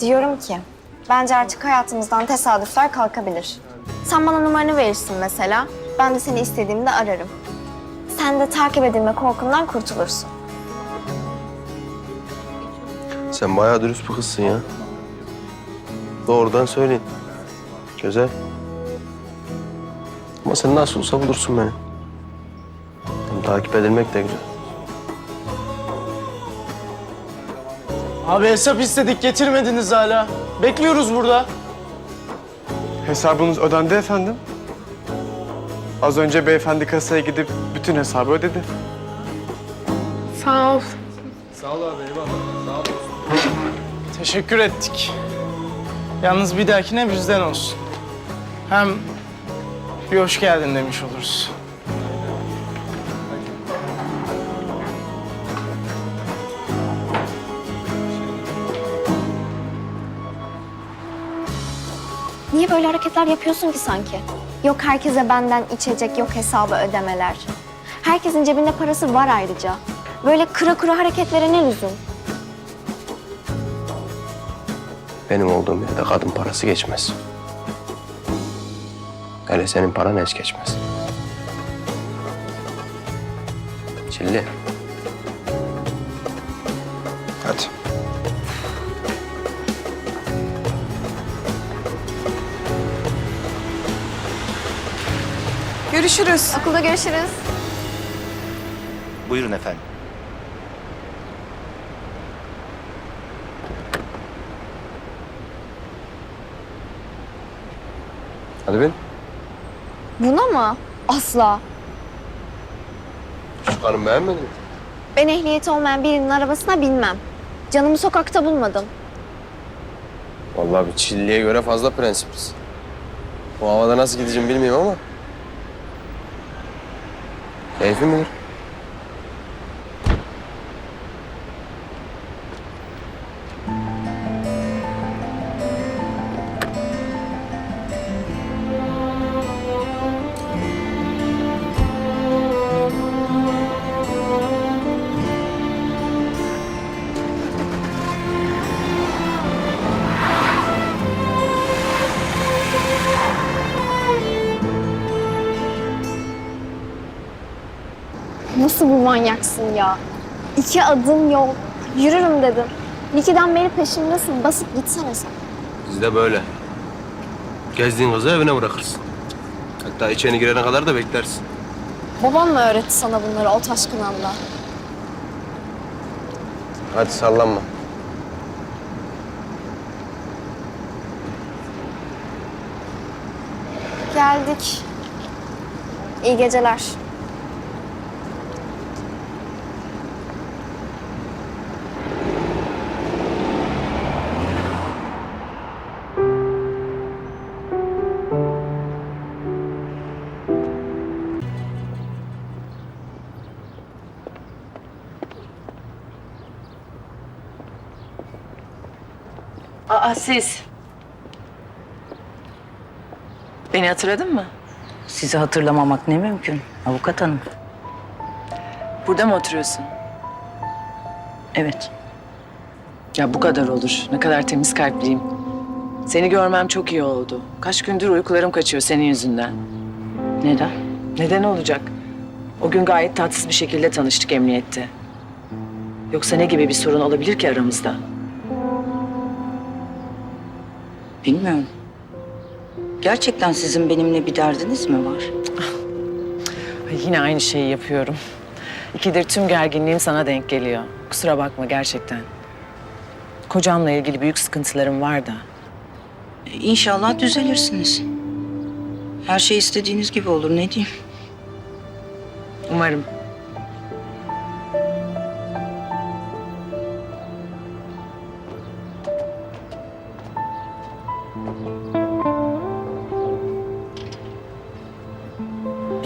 Diyorum ki, bence artık hayatımızdan tesadüfler kalkabilir. Sen bana numaranı verirsin mesela, ben de seni istediğimde ararım. Sen de takip edilme korkundan kurtulursun. Sen bayağı dürüst bir kızsın ya. Doğrudan söyleyin. Güzel. Ama sen nasıl olsa bulursun beni. Hem takip edilmek de güzel. Abi hesap istedik getirmediniz hala. Bekliyoruz burada. Hesabınız ödendi efendim. Az önce beyefendi kasaya gidip bütün hesabı ödedi. Sağ ol. Teşekkür ettik. Yalnız bir dahakine bizden olsun. Hem bir hoş geldin demiş oluruz. Niye böyle hareketler yapıyorsun ki sanki? Yok herkese benden içecek, yok hesabı ödemeler. Herkesin cebinde parası var ayrıca. Böyle kıra kıra hareketlere ne lüzum? Benim olduğum yerde kadın parası geçmez. Hele senin paran hiç geçmez. Çilli. Görüşürüz. Okulda görüşürüz. Buyurun efendim. Hadi bin. Buna mı? Asla. Şu karın beğenmedin mi? Ben ehliyeti olmayan birinin arabasına binmem. Canımı sokakta bulmadım. Vallahi bir Çilli'ye göre fazla prensipliz. Bu havada nasıl gideceğim bilmiyorum ama. Ezmir Nasıl bu manyaksın ya? İki adım yol. Yürürüm dedim. Nikiden beri peşimdesin. Basıp gitsene sen. Biz de böyle. Gezdiğin kızı evine bırakırsın. Hatta içeri girene kadar da beklersin. Babam mı öğretti sana bunları o taşkın anda? Hadi sallanma. Geldik. İyi geceler. Aa siz. Beni hatırladın mı? Sizi hatırlamamak ne mümkün avukat hanım. Burada mı oturuyorsun? Evet. Ya bu kadar olur. Ne kadar temiz kalpliyim. Seni görmem çok iyi oldu. Kaç gündür uykularım kaçıyor senin yüzünden. Neden? Neden olacak? O gün gayet tatsız bir şekilde tanıştık emniyette. Yoksa ne gibi bir sorun olabilir ki aramızda? Bilmiyorum. Gerçekten sizin benimle bir derdiniz mi var? Ay, yine aynı şeyi yapıyorum. İkidir tüm gerginliğim sana denk geliyor. Kusura bakma gerçekten. Kocamla ilgili büyük sıkıntılarım var da. İnşallah düzelirsiniz. Her şey istediğiniz gibi olur ne diyeyim. Umarım.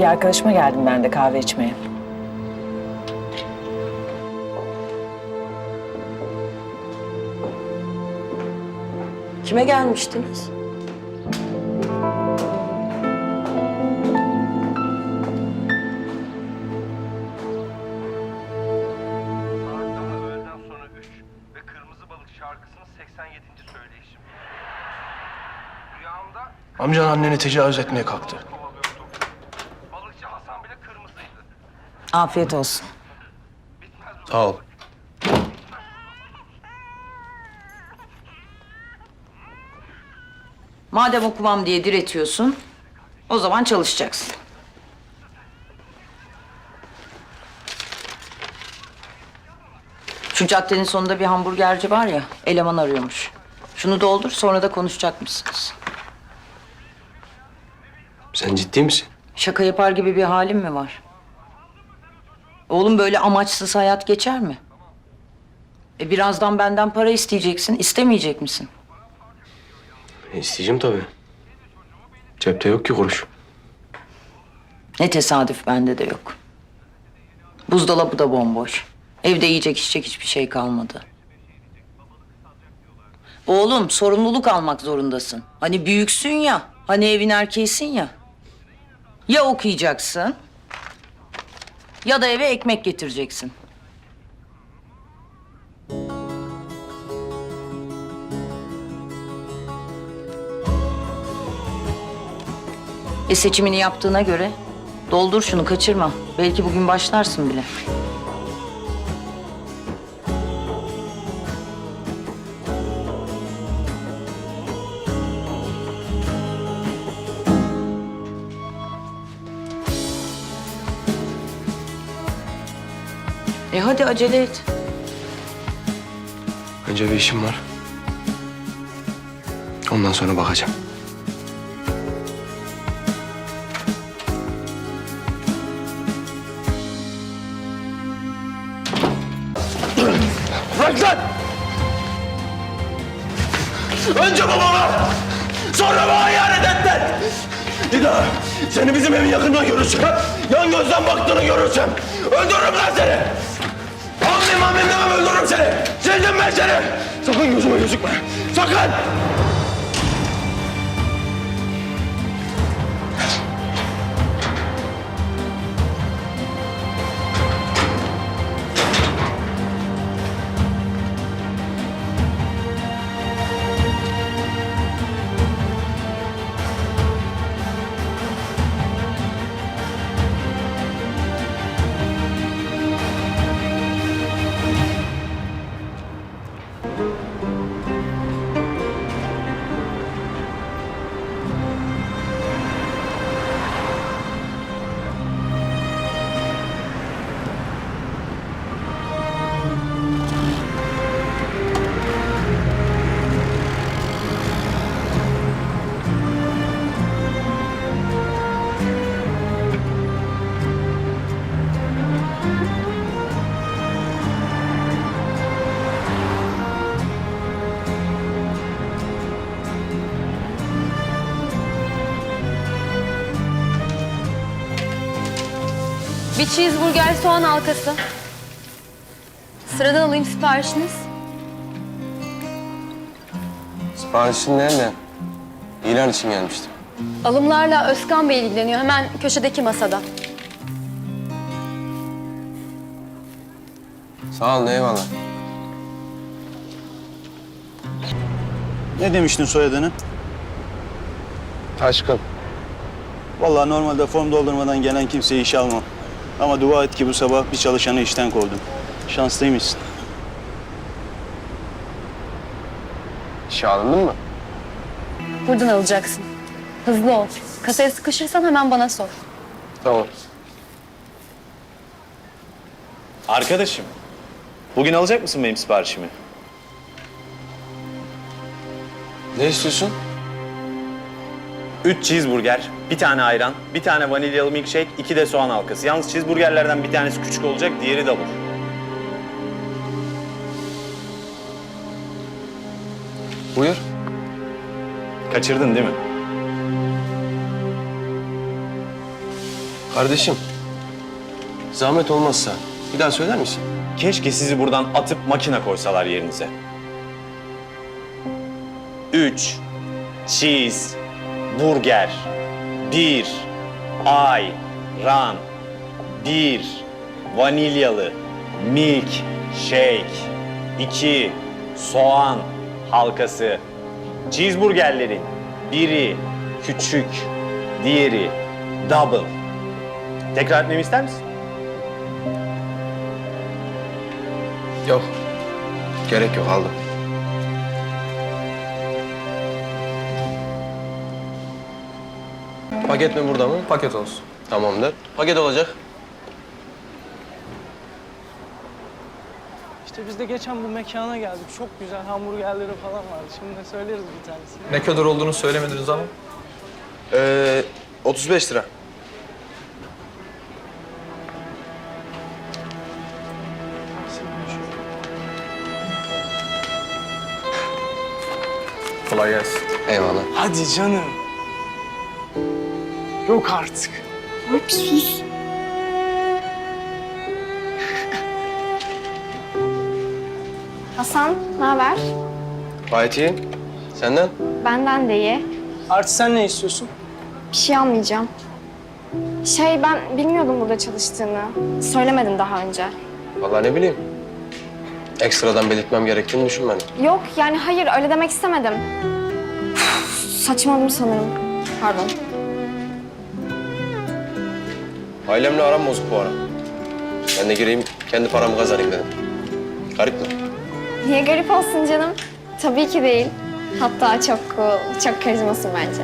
Bir arkadaşıma geldim ben de kahve içmeye. Kime gelmiştiniz? Saat daha öğleden sonra 3 ve Kırmızı Balık şarkısını 87. söyleyişim. Rüyamda Amcan anneni tecavüz etmeye kalktı. kovalıyordum. Balıkçı Hasan bile kırmızıydı. Afiyet olsun. Sağ ol. Madem okumam diye diretiyorsun, o zaman çalışacaksın. Şu caddenin sonunda bir hamburgerci var ya, eleman arıyormuş. Şunu doldur, sonra da konuşacak mısınız? Sen ciddi misin? Şaka yapar gibi bir halim mi var? Oğlum böyle amaçsız hayat geçer mi? E birazdan benden para isteyeceksin, istemeyecek misin? E, isteyeceğim tabii. Cepte yok ki kuruş. Ne tesadüf bende de yok. Buzdolabı da bomboş. Evde yiyecek içecek hiçbir şey kalmadı. Oğlum sorumluluk almak zorundasın. Hani büyüksün ya, hani evin erkeğisin ya. Ya okuyacaksın ya da eve ekmek getireceksin. E seçimini yaptığına göre doldur şunu kaçırma. Belki bugün başlarsın bile. Hadi acele et. Önce bir işim var. Ondan sonra bakacağım. Bırak lan! Önce babama, sonra bana ihanet ettin! Bir daha seni bizim evin yakından görürsem, yan gözden baktığını görürsem öldürürüm lan seni! Amin amin demem öldürürüm seni! Sildim ben seni! Sakın gözüme gözükme! Sakın! Bir cheeseburger soğan halkası. Sıradan alayım siparişiniz. Siparişin nerede? İlan için gelmiştim. Alımlarla Özkan Bey ilgileniyor. Hemen köşedeki masada. Sağ ol eyvallah. Ne demiştin soyadını? Taşkın. Vallahi normalde form doldurmadan gelen kimseyi işe almam. Ama dua et ki bu sabah bir çalışanı işten kovdum. Şanslıymışsın. İşe alındın mı? Buradan alacaksın. Hızlı ol. Kasaya sıkışırsan hemen bana sor. Tamam. Arkadaşım, bugün alacak mısın benim siparişimi? Ne istiyorsun? Üç cheeseburger, bir tane ayran, bir tane vanilyalı milkshake, iki de soğan halkası. Yalnız cheeseburgerlerden bir tanesi küçük olacak, diğeri double. Buyur. Kaçırdın değil mi? Kardeşim. Zahmet olmazsa bir daha söyler misin? Keşke sizi buradan atıp makine koysalar yerinize. Üç cheese burger, bir ayran, bir vanilyalı milk shake, iki soğan halkası. Cheeseburgerlerin biri küçük, diğeri double. Tekrar etmemi ister misin? Yok. Gerek yok aldım. Paket mi burada mı? Paket olsun. Tamamdır. Paket olacak. İşte biz de geçen bu mekana geldik. Çok güzel hamburgerleri falan vardı. Şimdi de söyleriz bir tanesini. Ne kadar olduğunu söylemediniz ama. Ee, 35 lira. Kolay gelsin. Eyvallah. Hadi canım. Yok artık. Hasan, ne haber? Gayet iyi. Senden? Benden de iyi. Artı sen ne istiyorsun? Bir şey almayacağım. Şey ben bilmiyordum burada çalıştığını. Söylemedin daha önce. Vallahi ne bileyim. Ekstradan belirtmem gerektiğini düşünmedim. Yok yani hayır öyle demek istemedim. Üf, Saçmaladım sanırım. Pardon. Ailemle aram bozuk bu ara. Ben de gireyim, kendi paramı kazanayım dedim. Garip mi? Niye garip olsun canım? Tabii ki değil. Hatta çok cool, çok karizmasın bence.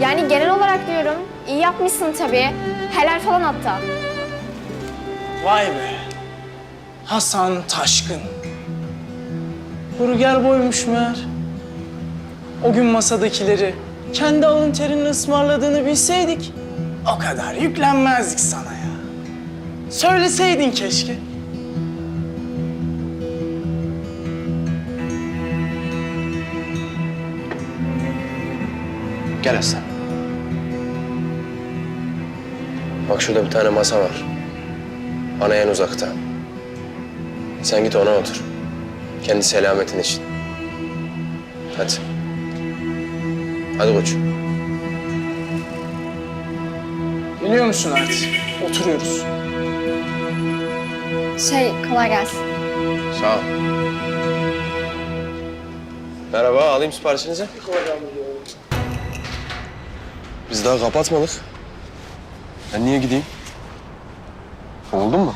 Yani genel olarak diyorum, iyi yapmışsın tabii. Helal falan hatta. Vay be. Hasan Taşkın. Burger boymuş meğer. O gün masadakileri kendi alın terinin ısmarladığını bilseydik o kadar yüklenmezdik sana ya. Söyleseydin keşke. Gel Aslan. Bak şurada bir tane masa var. Bana en uzakta. Sen git ona otur. Kendi selametin için. Hadi. Hadi koç. Biliyor musun artık? Oturuyoruz. Şey, kolay gelsin. Sağ ol. Merhaba, alayım siparişinizi. Biz daha kapatmadık. Ben niye gideyim? Kovuldun mu?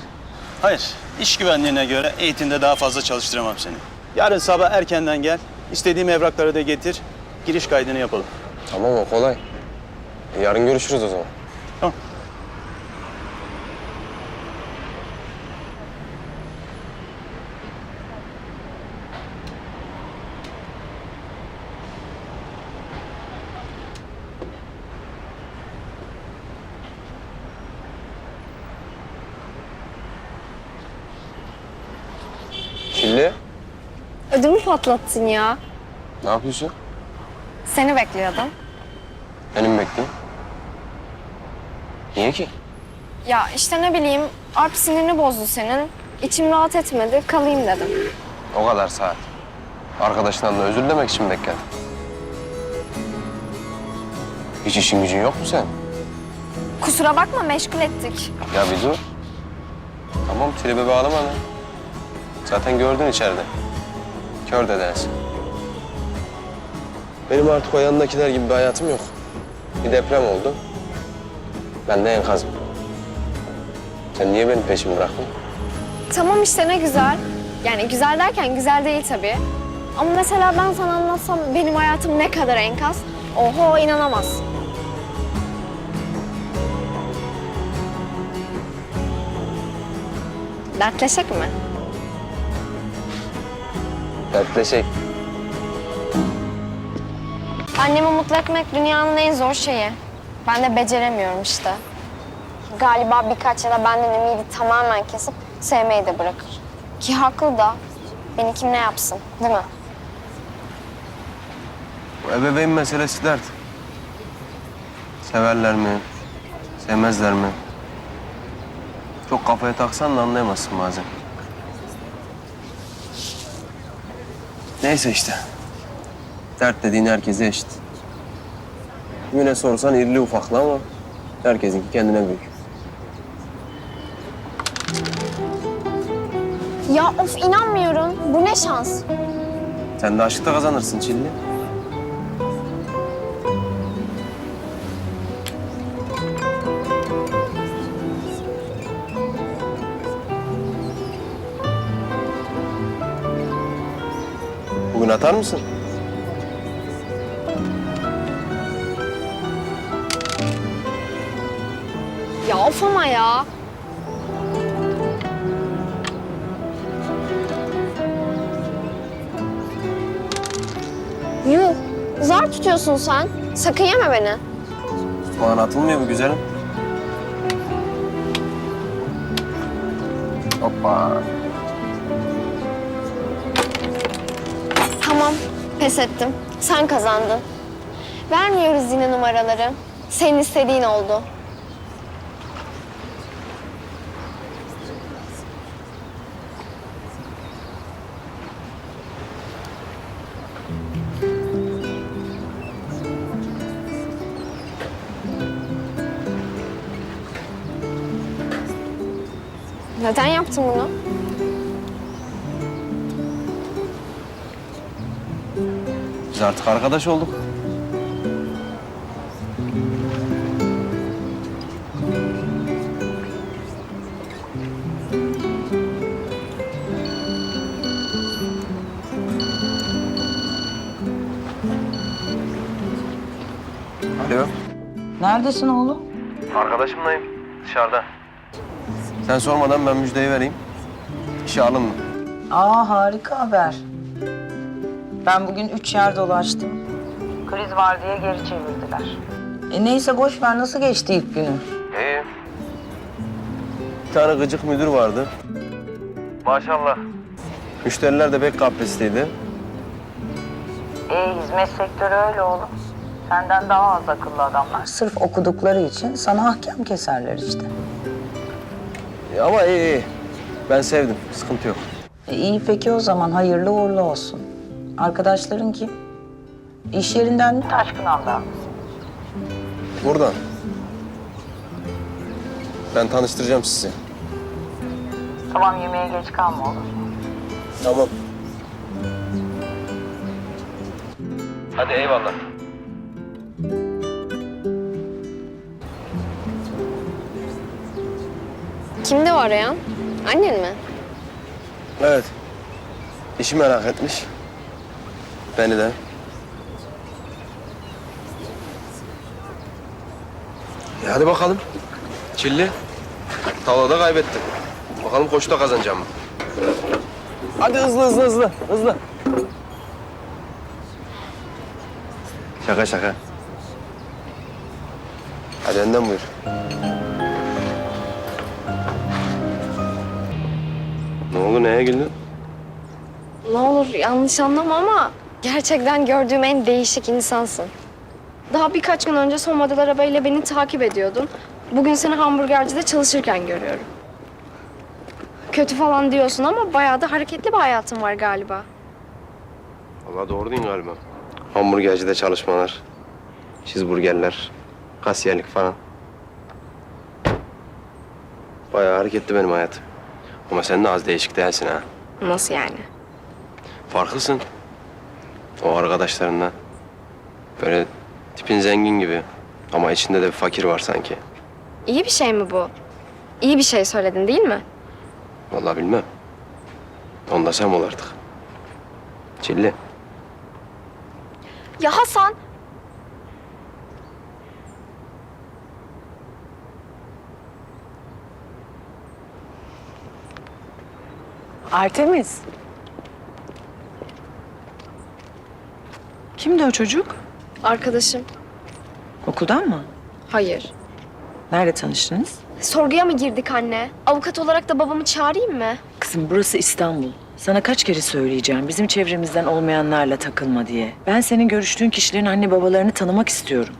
Hayır, iş güvenliğine göre eğitimde daha fazla çalıştıramam seni. Yarın sabah erkenden gel, istediğim evrakları da getir, giriş kaydını yapalım. Tamam o kolay. E, yarın görüşürüz o zaman. Tamam. Çilli, Ödümü patlattın ya. ne yapıyorsun? Seni bekliyordum. Benim bekleyeyim. Niye ki? Ya işte ne bileyim, Alp sinirini bozdu senin. İçim rahat etmedi, kalayım dedim. O kadar saat. Arkadaşından da özür dilemek için bekledim. Hiç işin gücün yok mu sen? Kusura bakma, meşgul ettik. Ya bir dur. Tamam tribe bağlama lan. Zaten gördün içeride. Kör de dersin. Benim artık o yanındakiler gibi bir hayatım yok. Bir deprem oldu. Ben de enkazım. Sen niye benim peşimi bıraktın? Tamam işte ne güzel. Yani güzel derken güzel değil tabii. Ama mesela ben sana anlatsam benim hayatım ne kadar enkaz. Oho inanamazsın. Dertleşek mi? Dertleşek. Annemi mutlu etmek dünyanın en zor şeyi. Ben de beceremiyorum işte. Galiba birkaç ya benden ümidi tamamen kesip sevmeyi de bırakır. Ki haklı da. Beni kim ne yapsın değil mi? Bu ebeveyn meselesi dert. Severler mi? Sevmezler mi? Çok kafaya taksan da anlayamazsın bazen. Neyse işte. Dert dediğin herkese eşit. Kimine sorsan irili ufaklı ama herkesinki kendine büyük. Ya of inanmıyorum. Bu ne şans. Sen de aşkta kazanırsın Çilli. Bugün atar mısın? Ya. Yuh. Zar tutuyorsun sen. Sakın yeme beni. Puan atılmıyor bu güzelim. Hoppa. Tamam. Pes ettim. Sen kazandın. Vermiyoruz yine numaraları. Senin istediğin oldu. Neden yaptın bunu? Biz artık arkadaş olduk. Alo. Neredesin oğlum? Arkadaşımlayım. Dışarıda. Sen sormadan ben müjdeyi vereyim. İşe alındım. Aa harika haber. Ben bugün üç yer dolaştım. Kriz var diye geri çevirdiler. E neyse boş ver nasıl geçti ilk günü? İyi. Bir tane gıcık müdür vardı. Maşallah. Müşteriler de pek kaprisliydi. E hizmet sektörü öyle oğlum. Senden daha az akıllı adamlar. Sırf okudukları için sana ahkam keserler işte. Ama iyi iyi. Ben sevdim. Sıkıntı yok. E iyi peki o zaman hayırlı uğurlu olsun. Arkadaşların kim? İş yerinden mi Taşkınan'dan? Buradan. Ben tanıştıracağım sizi. Tamam yemeğe geç kalma olur. Tamam. Hadi eyvallah. Kimdi o arayan? Annen mi? Evet. İşi merak etmiş. Beni de. E hadi bakalım. Çilli. Tavlada kaybettim. Bakalım koşuda kazanacağım mı? Hadi hızlı hızlı hızlı hızlı. Şaka şaka. Hadi önden buyur. Ne oldu neye güldün? Ne olur yanlış anlama ama gerçekten gördüğüm en değişik insansın. Daha birkaç gün önce son model arabayla beni takip ediyordun. Bugün seni hamburgercide çalışırken görüyorum. Kötü falan diyorsun ama bayağı da hareketli bir hayatın var galiba. Valla doğru değil galiba. Hamburgercide çalışmalar, cheeseburgerler, kasiyerlik falan. Bayağı hareketli benim hayatım. Ama sen de az değişik değilsin ha. Nasıl yani? Farklısın. O arkadaşlarından. Böyle tipin zengin gibi. Ama içinde de bir fakir var sanki. İyi bir şey mi bu? İyi bir şey söyledin değil mi? Vallahi bilmem. Onda sen ol artık. Çilli. Ya Hasan! Artemis. Kimdi o çocuk? Arkadaşım. Okuldan mı? Hayır. Nerede tanıştınız? Sorguya mı girdik anne? Avukat olarak da babamı çağırayım mı? Kızım burası İstanbul. Sana kaç kere söyleyeceğim bizim çevremizden olmayanlarla takılma diye. Ben senin görüştüğün kişilerin anne babalarını tanımak istiyorum.